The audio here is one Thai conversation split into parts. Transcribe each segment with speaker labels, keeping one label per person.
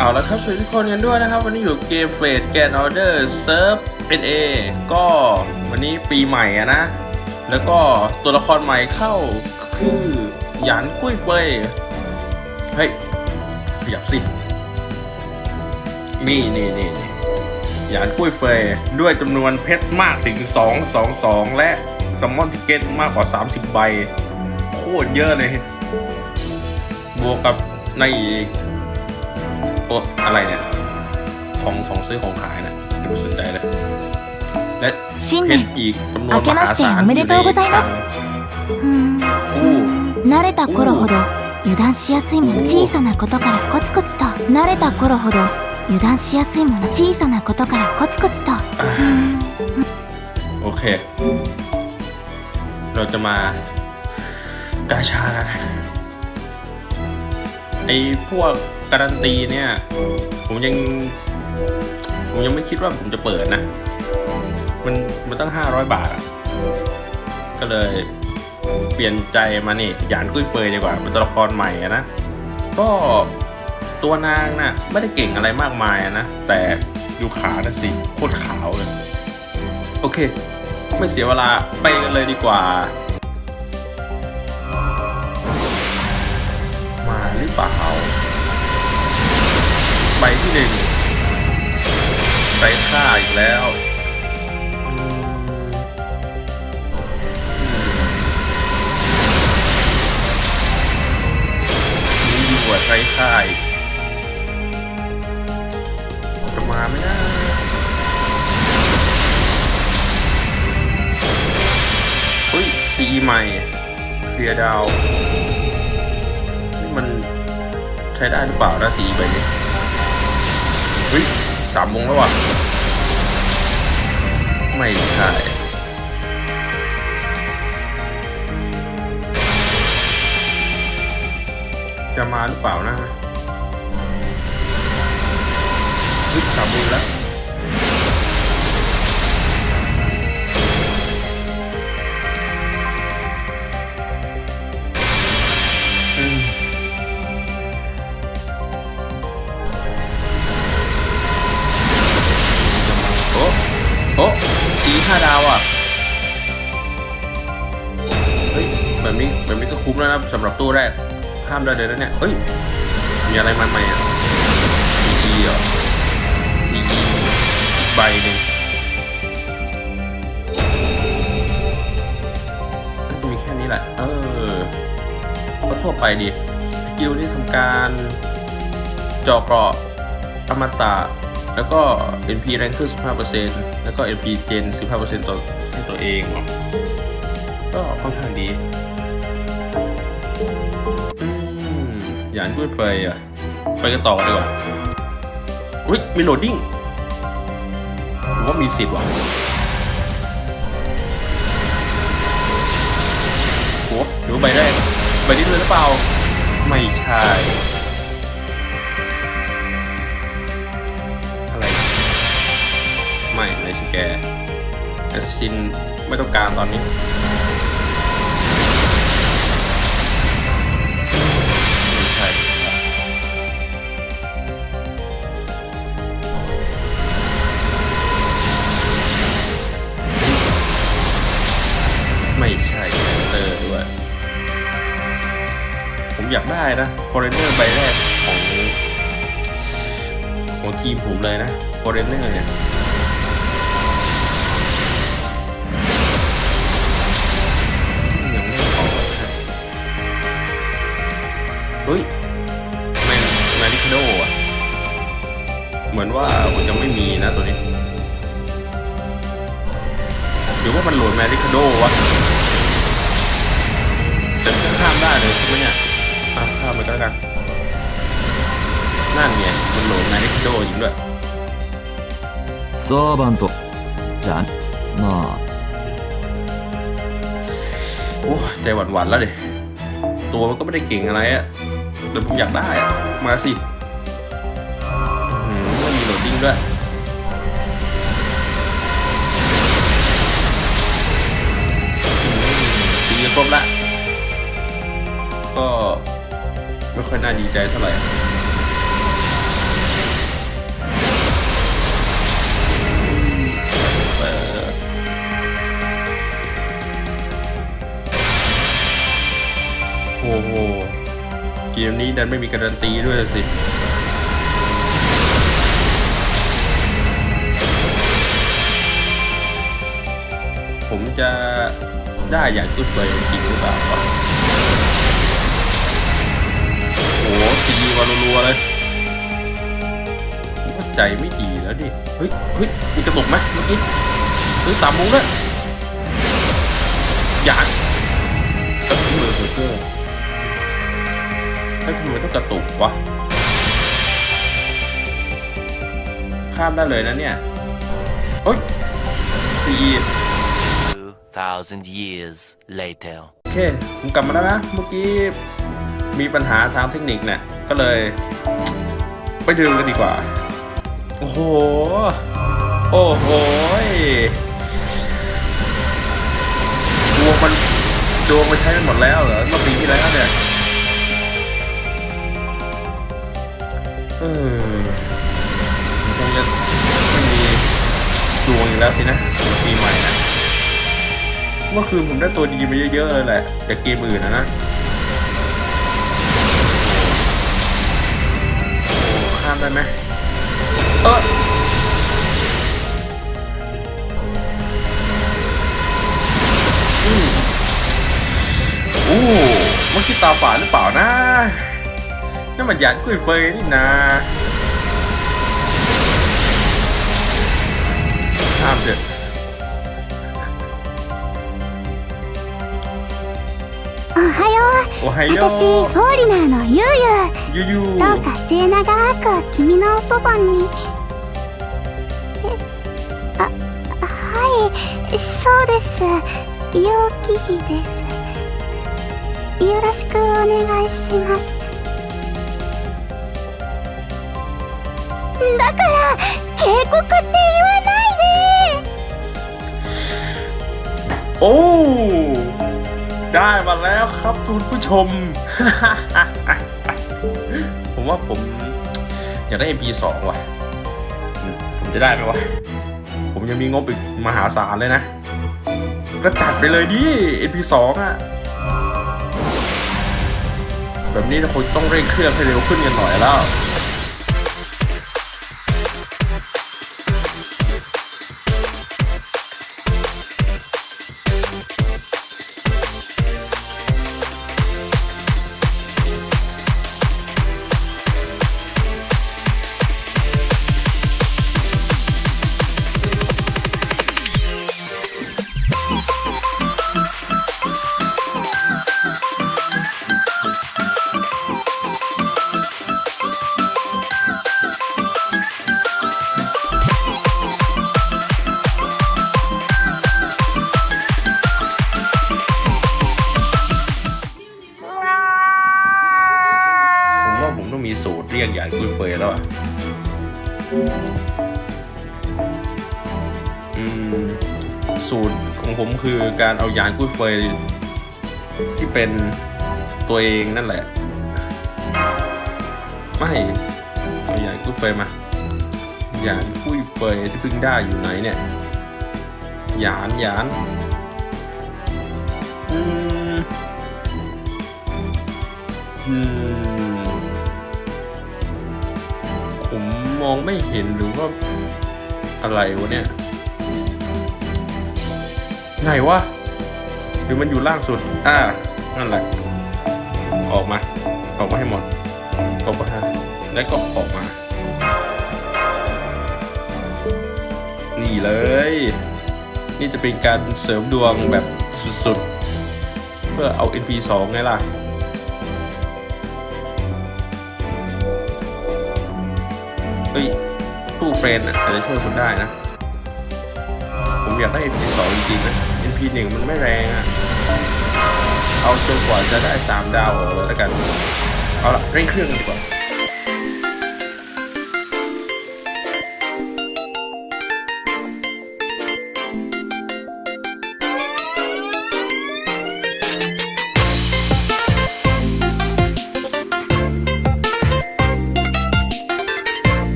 Speaker 1: เอาละครับสวัสดีทุกคนกันด้วยนะครับ วันนี้อยู่เกมเฟสแกนออเดอร์เซิร์ฟเอ็นเอก็วันนี้ปีใหม่อะนะ แล้วก็ตัวละครใหม่เข้าคือหยานกุ้ยเฟยเฮ้ยขยับสิ นี่นี่นี่นี่หยานกุ้ยเฟยด้วยจำนวนเพชรมากถึง 2 2 2 และซัมมอนทิเก็ตมากกว่า 30 ใบ โคตรเยอะเลย บวกกับใน โอ้อะไรเนี่ย ของของซื้อของขายนะไม่สนใจเลย และ
Speaker 2: 新
Speaker 1: เพชร
Speaker 2: 年
Speaker 1: อีกจำนวน
Speaker 2: 明
Speaker 1: ม
Speaker 2: けま
Speaker 1: หา
Speaker 2: して
Speaker 1: ศาล
Speaker 2: おめでとうございます うーん
Speaker 1: อู้
Speaker 2: 慣れた頃ほど油断しやすいもの小さなことからコツコツと慣れた頃ほど油断しやすいもの小さなことからコツコツと
Speaker 1: อ่า
Speaker 2: うーん
Speaker 1: โอเค เราจะมากาชากันไอพวก การันตีเนี่ย ผมยัง ผมยังไม่คิดว่าผมจะเปิดนะ มันมันตั้งห้าร้อยบาทอะก็เลยเปลี่ยนใจมานี่หยานกุ้ยเฟยดีกว่าเป็นตัวละครใหม่อะนะ ก็ตัวนางน่ะไม่ได้เก่งอะไรมากมายนะ แต่ดูขานะสิโคตรขาวเลย โอเค ไม่เสียเวลาไปกันเลยดีกว่า มาหรือเปล่า ใบที่หนึ่งใบค่าอีกแล้วมอืมดีกว่าใช้ค่ายจะมาไหมนะเฮ้ยซีใหม่เคลียร์ดาวนี่มันใช้ได้หรือเปล่านะสีใบนี้ เฮ้ยสามโมงแล้วว่ะ ไม่ใช่จะมาหรือเปล่านะฮึสามโมงแล้ว โอ้สีห้าดาวอะ เฮ้ยแบบนี้แบบนี้ก็คุ้มแล้วนะสำหรับตู้แรก ข้ามได้เลยนะเนี่ย เฮ้ย มีอะไรมาใหม่อะดีเหรอดีอีใบหนึ่งน่าจะมีแค่นี้แหละ เออก็ทั่วไปดีสกิลที่ทำการจาะเกราะอมตะ แล้วก็ NP แรงขึ้น15%แล้วก็ NP เจน15%ต่อให้ตัวเองเนาะก็ค่อนข้างดีอืมหยานกุ้ยเฟอะ ไปกันต่อดีกว่าอุ้ยมีโหลดดิ้งผมว่ามีสิทธิ์ว่ะโหหรือใบแรกใบนี้เลยหรือเปล่า ไม่ใช่ แกแอสซินไม่ต้องการตอนนี้ไม่ใช่ไม่ใช่แอนเตอร์ด้วย ผมอยากได้นะฟอเรนเนอร์ใบแรกของของทีมผมเลยนะฟอเรนเนอร์เนี่ย เฮ้ยแมนแมริคาโดอ่ะ เหมือนว่าผมยังไม่มีนะตัวนี้ หรือว่ามันโหลดแมริคาโดวะแต่ข้ามได้เลยใช่ไหมเนี่ยอ่ะข้ามไปก็แล้วกัน นั่นไงมันโหลดแมริคาโดจริงด้วย
Speaker 3: サーバントじゃんまあ
Speaker 1: โอ้ใจหวั่นๆแล้วดิตัวมันก็ไม่ได้เก่งอะไรอะ เดี๋ยวผมอยากได้อะมาสิมันมีโหลดดิ้งด้วยดีครบละก็ไม่ค่อยน่าดีใจเท่าไหร่โอ้โห มนี้ดันไม่มีการันตีด้วยสิผมจะได้อย่างตุ้ยเฟยจริงหรือเปล่าโอ้โหตีมารัวๆเลยผมว่าใจไม่ดีแล้วดิ เฮ้ยเฮ้ยมีกระตุกไหมเมื่อกี้เฮ้ยสามมงแล้วอยาก แล้วทำไมต้องกระตุกวะ ข้ามได้เลยนะเนี่ยเฮ้ยสี่
Speaker 4: 2,000 years later.
Speaker 1: โอเค ผมกลับมาแล้วนะ เมื่อกี้มีปัญหาทางเทคนิคเนี่ย ก็เลย ไปดูกันดีกว่า โอ้โห โอ้โหยดวงมันดวงมันใช้กันหมดแล้วเหรอเมื่อปีที่แล้วเนี่ย เออมันคงจะไม่มีดวงอีกแล้วสินะปีใหม่นะเมื่อคืนผมได้ตัวดีมาเยอะๆเลยแหละจากเกมอื่นนะนะโอ้ข้ามได้ไหมเอออืมโอ้เมื่อกี้ตาฝาดหรือเปล่านะ นั่นมันหยาดぶ
Speaker 2: おはよ
Speaker 1: うおはよ
Speaker 2: う私フォーリナーのゆうゆ
Speaker 1: うゆう
Speaker 2: どうか末永く君のおそばにえあはいそうです陽気比ですよろしくお願いしますだから警告って言わないで
Speaker 1: โอ้ ได้มาแล้วครับคุณผู้ชม ผมว่าผมอยากได้ MP2 ว่ะ ผมจะได้ไหมวะ ผมยังมีงบอีกมหาศาลเลยนะ ก็จัดไปเลยดิ MP2 อ่ะ แบบนี้เราคงต้องเร่งเครื่องให้เร็วขึ้นกันหน่อยแล้ว คือการเอายานกุ้ยเฟยที่เป็นตัวเองนั่นแหละ ไม่เอายานกุ้ยเฟยมายานกุ้ยเฟยที่เพิ่งได้อยู่ไหนเนี่ยยานยานอืมอืมผมมองไม่เห็นหรือว่าอะไรวะเนี่ย ไหนวะ หรือมันอยู่ล่างสุด อ่า นั่นแหละ ออกมา ออกมาให้หมดออกมาแล้วก็ออกมา นี่เลย นี่จะเป็นการเสริมดวงแบบสุดๆ เพื่อเอา NP2 ไงล่ะเฮ้ยตู้เฟรนอะอาจจะช่วยคุณได้นะ ผมอยากได้ NP2 จริงๆนะ NP1 มันไม่แรงอะเอาจนกว่าจะได้3ดาวเลยแล้วกัน เอาละเร่งเครื่องดีกว่า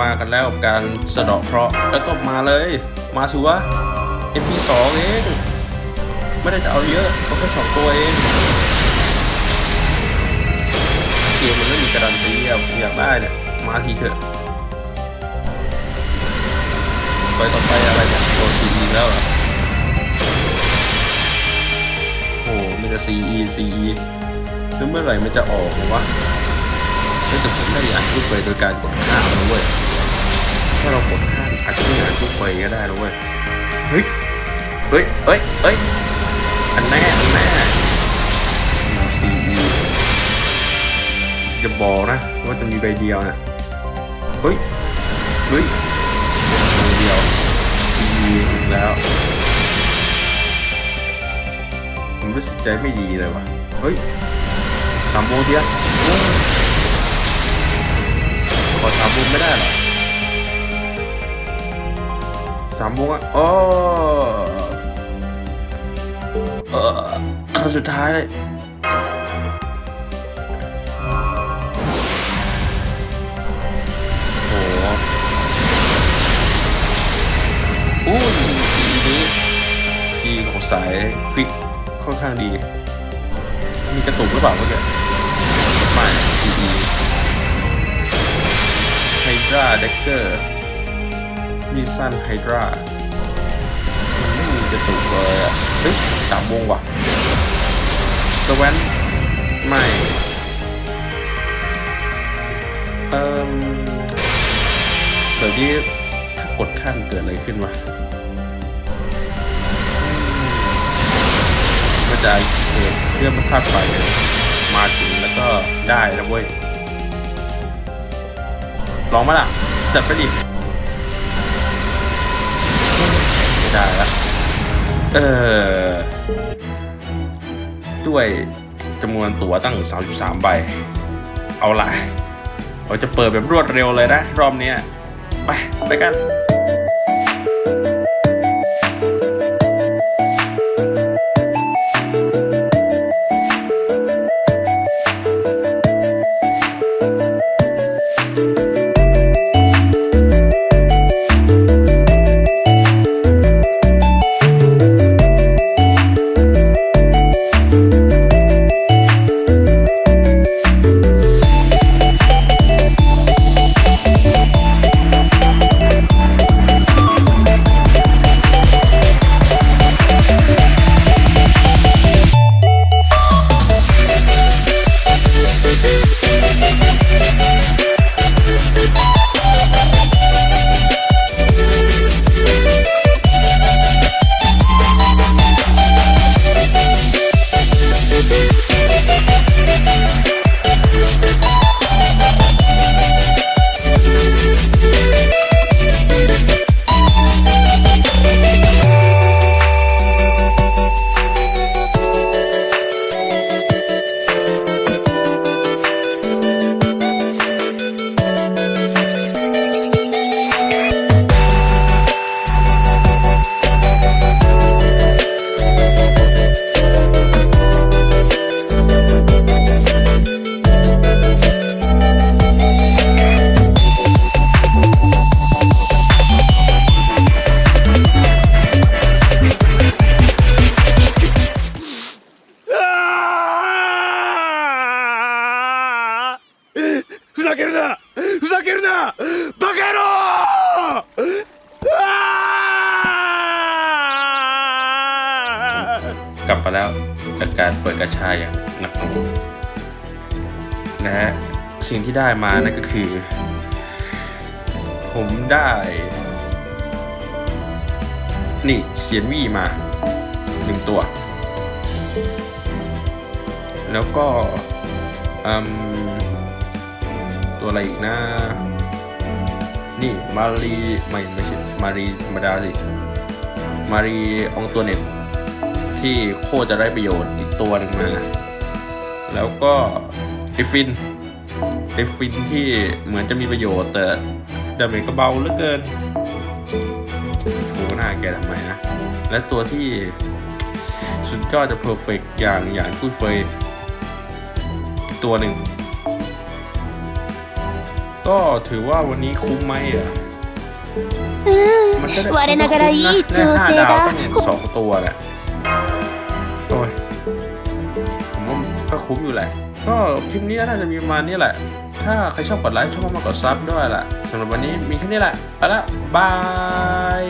Speaker 1: มากันแล้วกับการสะเดาะเคราะห์แล้วก็มาเลย มาสิวะ MP2 เองไม่ได้จะเอาเยอะเอาแค่สองตัวเองเกมมันไม่มีการันตีอะผมอยากได้เนี่ยมาทีเถอะไปต่อไปอะไรเนี่ยโดน CE แล้วเหรอโอ้โหมีแต่ CE CE ซึ่งเมื่อไหร่มันจะออกวะเฮ้ยแต่ผมได้อ่านทุกเฟยโดยการกดข้ามันเว้ย ถ้าเรากดข้ามอาจจะไม่อ่านทุกเฟยก็ได้นะเว้ยเฮ้ยเฮ้ยเฮ้ยเฮ้ยอันแน่อันแน่ CE จะบอกนะว่าจะมีใบเดียวนะเฮ้ยเฮ้ยใบเดียว CE อีกแล้วผมรู้สึกใจไม่ดีเลยว่ะเฮ้ยสามโมงเดียวโอ้ยขอสามโมงไม่ได้เหรอ สามโมงอะโอ้เอออันสุดท้ายเลยโอ้โหอู้ทีนี้ทีของสายควิกค่อนข้างดี มีกระตุกหรือเปล่าเมื่อกี้ไม่ดีดีไฮดราเด็กเกอร์ มีสั้นไฮดรามันไม่มีกระตุกเลยอะเฮ้ยสามวงว่ะสแวนไม่เอ่มเดี๋ยวนี้ถ้ากดขั้นเกิดอะไรขึ้นวะมันจะเกิดเครื่องมันพลาดไปมาถึงแล้วก็ได้แล้วเว้ยลองมาล่ะ จัดไปดิ ไม่ได้ละเออ ด้วยจำนวนตั๋วตั้ง 33 ใบ เอาล่ะ เราจะเปิดแบบรวดเร็วเลยนะ รอบนี้ ไป ไปกัน
Speaker 4: バカ野郎あー
Speaker 1: กลับมาแล้วจากการเปิดกระชายอย่างหนักหน่วงและสิ่งที่ได้มานั่นก็คือ ผมได้ นี่เสียนวี่มาหนึ่งตัว แล้วก็อืมตัวอะไรอีกนะ นี่มารีไม่ไม่ใช่มารีธรรมดาสิมารีองตัวเน็ตที่โคจะได้ประโยชน์อีกตัวหนึ่งมา แล้วก็ไอฟินไอฟินที่เหมือนจะมีประโยชน์ แต่ดาเมจก็เบาเหลือเกินโหหน้าแกทำไมนะ และตัวที่สุดยอดจะเพอร์เฟกอย่างอย่างกุ้ยเฟยตัวหนึ่ง ก็ถือว่าวันนี้คุ้มไหมอ่ะ
Speaker 2: うん
Speaker 1: มันก็ได้
Speaker 2: 我ながらいい調整
Speaker 1: ได้
Speaker 2: だ
Speaker 1: ห้าดาวต้องสองตัวแหละโอ้ยผมว่ามันก็คุ้มอยู่แหละ ก็คลิปนี้น่าจะมีประมาณนี้แหละ ถ้าใครชอบกดไลค์ชอบมากกดซับด้วยแหละสำหรับวันนี้มีแค่นี้แหละไปละบาย